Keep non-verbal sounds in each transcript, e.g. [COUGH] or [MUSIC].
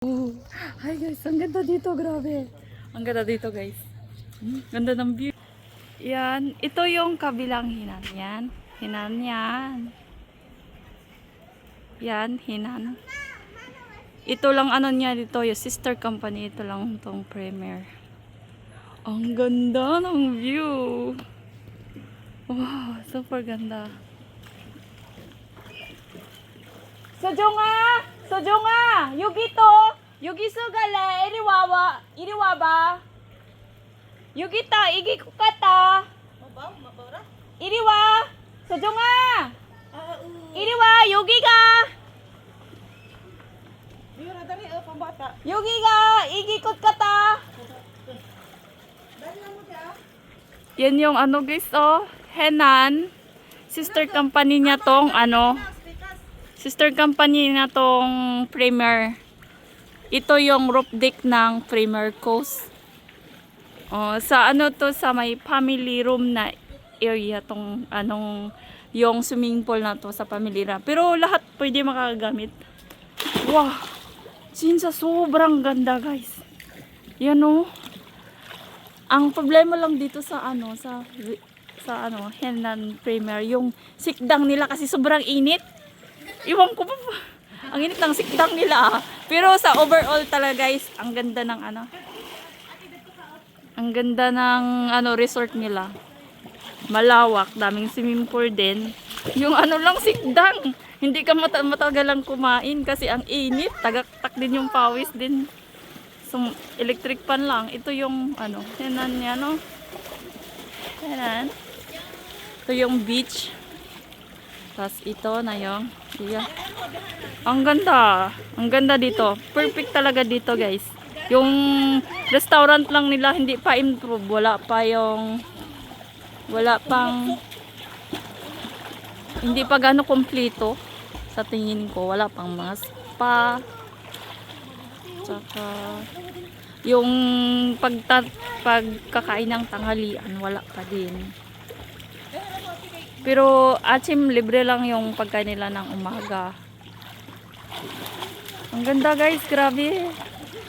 Oh, Hi guys, ang ganda dito, grabe. Ang ganda dito guys. Ganda ng view. Yan, ito yung kabilang hinan. Yan, hinan yan. Yan, hinan. Ito lang ano niya dito, yung sister company. Ito lang tong premier. Ang ganda ng view. Wow, super ganda. Sojonga! Sojonga! Yugito! Yugisugale! Iriwawa! Iriwaba! Yugita! Igi kukata! Iriwa! Sojonga! Iriwa! Yugiga! Yura dali eh pambata. Yugiga! Igi kukata! Yan yung ano guys oh. Henan. Sister company niya tong ano. Sister company na tong Premier. Ito yung roof deck ng Premier Coast. Oh, sa ano to sa may family room na area tong anong yung swimming pool na to sa family room. Pero lahat pwede makagamit. Wow. Sinsa sobrang ganda guys. Yan oh. Ang problema lang dito sa ano sa sa ano Henan Premier yung sikdang nila kasi sobrang init. Iwan ko pa ba? Ang init ng sikdang nila. ah. Pero sa overall talaga guys, ang ganda ng ano. Ang ganda ng ano resort nila. Malawak, daming swimming pool din. Yung ano lang sikdang. Hindi ka mata matagalang kumain kasi ang init. Tagaktak din yung pawis din. So, electric pan lang. Ito yung ano, yanan niya, no? Yanan. Ito yung beach. Tapos ito na yung, yeah. Ang ganda. Ang ganda dito. Perfect talaga dito, guys. Yung restaurant lang nila hindi pa improve. Wala pa yung wala pang hindi pa gano kompleto sa tingin ko. Wala pang mga spa. Tsaka yung pagta pagkakain ng tanghalian wala pa din. Pero atsim libre lang yung pagkain nila ng umaga. Ang ganda guys, grabe.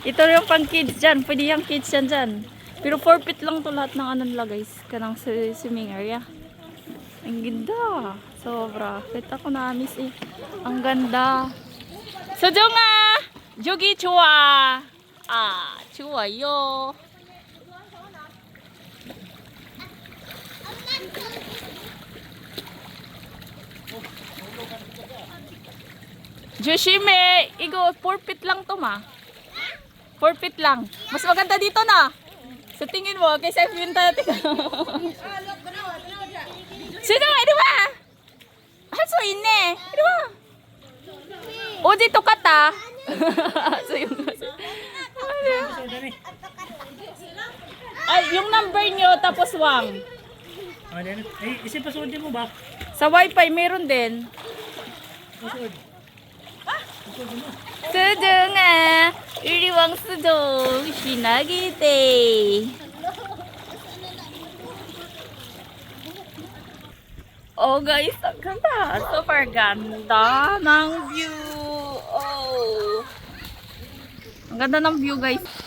Ito yung pang kids dyan. Pwede yung kids yan dyan. Pero 4 feet lang to lahat ng ano nila guys. Kanang swimming area. Ang ganda. Sobra. Kita ko na miss eh. Ang ganda. Sojunga! Jogi chua! Ah, chua yo. Joshime, igo, 4 feet lang to ma. 4 feet lang. Mas maganda dito na. Sa tingin mo, kaysa pinta natin. Sino nga, di ba? Haso ine. Di ba? O, dito ka ta. [LAUGHS] so, yung... Ay, yung number nyo, tapos wang. Ah, then, eh, isip pasod mo ba? Sa wifi, meron din. Pasod. Sudo nga. Iriwang sudo. Shinagite. Oh guys, ang ganda. Super ganda ng view. Oh. Ang ganda ng view guys.